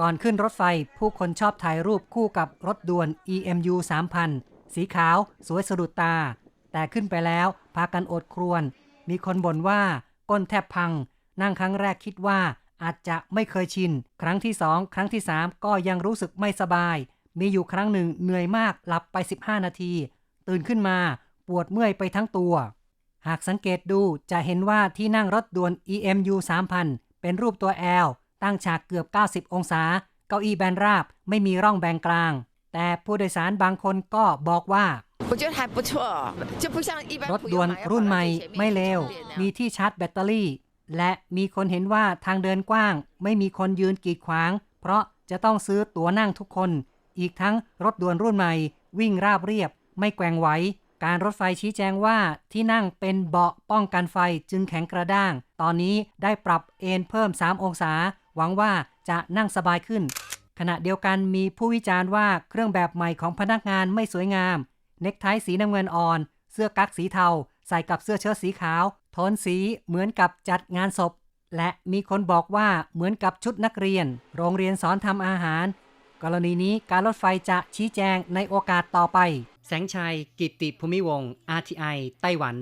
ก่อนขึ้นรถไฟผู้คนชอบถ่ายรูปคู่กับรถด่วน EMU 3000 สีขาว สวยสะดุดตา แต่ขึ้นไปแล้วพากันอดครวน มีคนบ่นว่าก้นแทบพัง นั่งครั้งแรกคิดว่าอาจจะไม่เคยชิน ครั้งที่สองครั้งที่สามก็ยังรู้สึกไม่สบาย มีอยู่ครั้งหนึ่งเหนื่อยมากหลับไป 15 นาที ตื่นขึ้นมาปวดเมื่อยไปทั้งตัว หากสังเกตดูจะเห็นว่าที่นั่งรถด่วน EMU 3000 เป็นรูปตัว L ตั้งฉากเกือบ 90 องศา เก้าอี้แบนราบไม่มีร่องแบ่งกลาง แต่ผู้โดยสารบางคนก็บอกว่ารถด่วนรุ่นใหม่ไม่เลวมีที่ชาร์จแบตเตอรี่ และมีคนเห็นว่าทางเดินกว้าง ไม่มีคนยืนกีดขวาง เพราะจะต้องซื้อตั๋วนั่งทุกคน อีกทั้งรถด่วนรุ่นใหม่ วิ่งราบเรียบ ไม่แกว่งไหวการรถไฟชี้แจงว่าที่นั่งเป็นเบาะป้องกันไฟจึงแข็งกระด้าง ตอนนี้ได้ปรับเอนเพิ่ม 3 องศา หวังว่าจะนั่งสบายขึ้น ขณะเดียวกันมีผู้วิจารณ์ว่าเครื่องแบบใหม่ของพนักงานไม่สวยงาม เน็กไทสีน้ำเงินอ่อน เสื้อกั๊กสีเทา ใส่กับเสื้อเชิ้ตสีขาวโทนสีเหมือนกับจัดงานศพ และมีคนบอกว่าเหมือนกับชุดนักเรียน โรงเรียนสอนทำอาหาร กรณีนี้การรถไฟจะชี้แจงในโอกาสต่อไป แสงชัย กิตติภูมิวงศ์ RTI ไต้หวัน